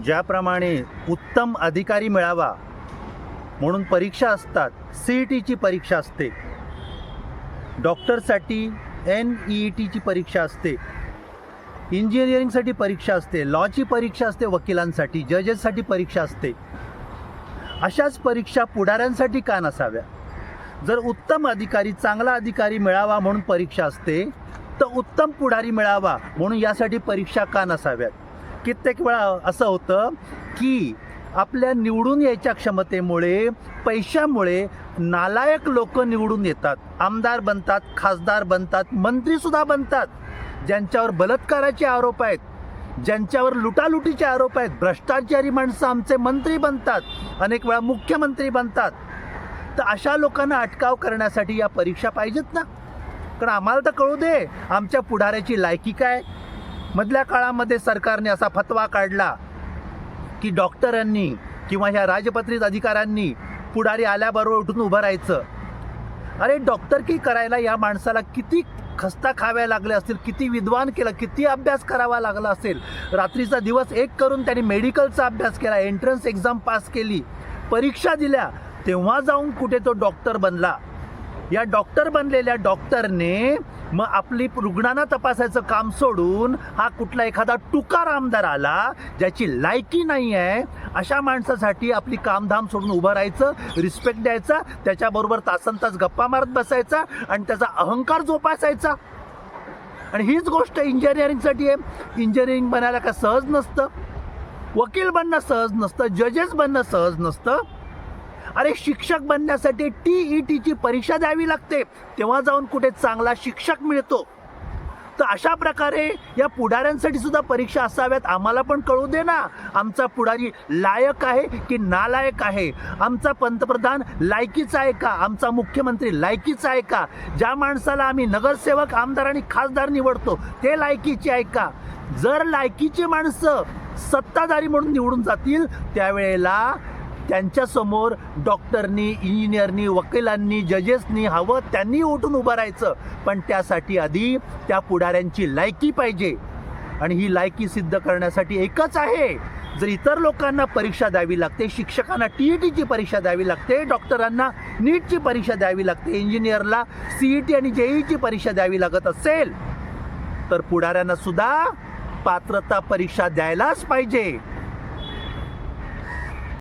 ज्याप्रमाणे उत्तम अधिकारी मिळावा म्हणून परीक्षा असतात सी ई टीची परीक्षा असते. डॉक्टरसाठी एन ई टीची परीक्षा असते. इंजिनिअरिंगसाठी परीक्षा असते. लॉची परीक्षा असते वकिलांसाठी जजेससाठी परीक्षा असते. अशाच परीक्षा पुढाऱ्यांसाठी का नसाव्या? जर उत्तम अधिकारी चांगला अधिकारी मिळावा म्हणून परीक्षा असते तर उत्तम पुढारी मिळावा म्हणून यासाठी परीक्षा का नसाव्यात? कित्येक वेळा असं होतं की आपल्या निवडून यायच्या क्षमतेमुळे पैशामुळे नालायक लोक निवडून येतात. आमदार बनतात खासदार बनतात मंत्रीसुद्धा बनतात. ज्यांच्यावर बलात्काराचे आरोप आहेत ज्यांच्यावर लुटालुटीचे आरोप आहेत भ्रष्टाचारी माणसं आमचे मंत्री बनतात अनेक वेळा मुख्यमंत्री बनतात. तर अशा लोकांना अटकाव करण्यासाठी या परीक्षा पाहिजेत ना? कारण आम्हाला तर कळू दे आमच्या पुढाऱ्याची लायकी काय? मधल्या काळामध्ये सरकारने असा फतवा काढला की डॉक्टरांनी किंवा ह्या राजपत्रित अधिकाऱ्यांनी पुढारी आल्याबरोबर उठून उभं राहायचं. अरे डॉक्टरकी करायला या माणसाला किती खस्ता खाव्या लागले असतील किती विद्वान केलं किती अभ्यास करावा लागला असेल. रात्रीचा दिवस एक करून त्यांनी मेडिकलचा अभ्यास केला एंट्रन्स एक्झाम पास केली परीक्षा दिल्या तेव्हा जाऊन कुठे तो डॉक्टर बनला. या डॉक्टर बनलेल्या डॉक्टरने मग आपली रुग्णांना तपासायचं काम सोडून हा कुठला एखादा टुकार आमदार आला ज्याची लायकी नाही आहे अशा माणसासाठी आपली कामधाम सोडून उभं राहायचं रिस्पेक्ट द्यायचा त्याच्याबरोबर तासन तास गप्पा मारत बसायचा आणि त्याचा अहंकार जोपासायचा. आणि हीच गोष्ट इंजिनिअरिंगसाठी आहे. इंजिनिअरिंग बनायला का सहज नसतं. वकील बनणं सहज नसतं. जजेस बनणं सहज नसतं. अरे शिक्षक बनण्यासाठी टी ई टीची परीक्षा द्यावी लागते. तेव्हा जाऊन कुठे चांगला शिक्षक मिळतो. तर अशा प्रकारे या पुढाऱ्यांसाठी सुद्धा परीक्षा असाव्यात आम्हाला पण कळू दे ना. आमचा पुढारी लायक आहे की नालायक आहे? आमचा पंतप्रधान लायकीचा आहे का? आमचा मुख्यमंत्री लायकीचा आहे का? ज्या माणसाला आम्ही नगरसेवक आमदार आणि खासदार निवडतो ते लायकीचे आहे का? जर लायकीची माणसं सत्ताधारी म्हणून निवडून जातील त्यावेळेला त्यांच्यासमोर डॉक्टरनी इंजिनियरनी वकिलांनी जजेसनी हवं त्यांनी उठून उभं राहायचं. पण त्यासाठी आधी त्या पुढाऱ्यांची लायकी पाहिजे. आणि ही लायकी सिद्ध करण्यासाठी एकच आहे. जर इतर लोकांना परीक्षा द्यावी लागते शिक्षकांना टी ई टीची परीक्षा द्यावी लागते डॉक्टरांना नीटची परीक्षा द्यावी लागते इंजिनियरला सी ई टी आणि जेईची परीक्षा द्यावी लागत असेल तर पुढाऱ्यांना सुद्धा पात्रता परीक्षा द्यायलाच पाहिजे.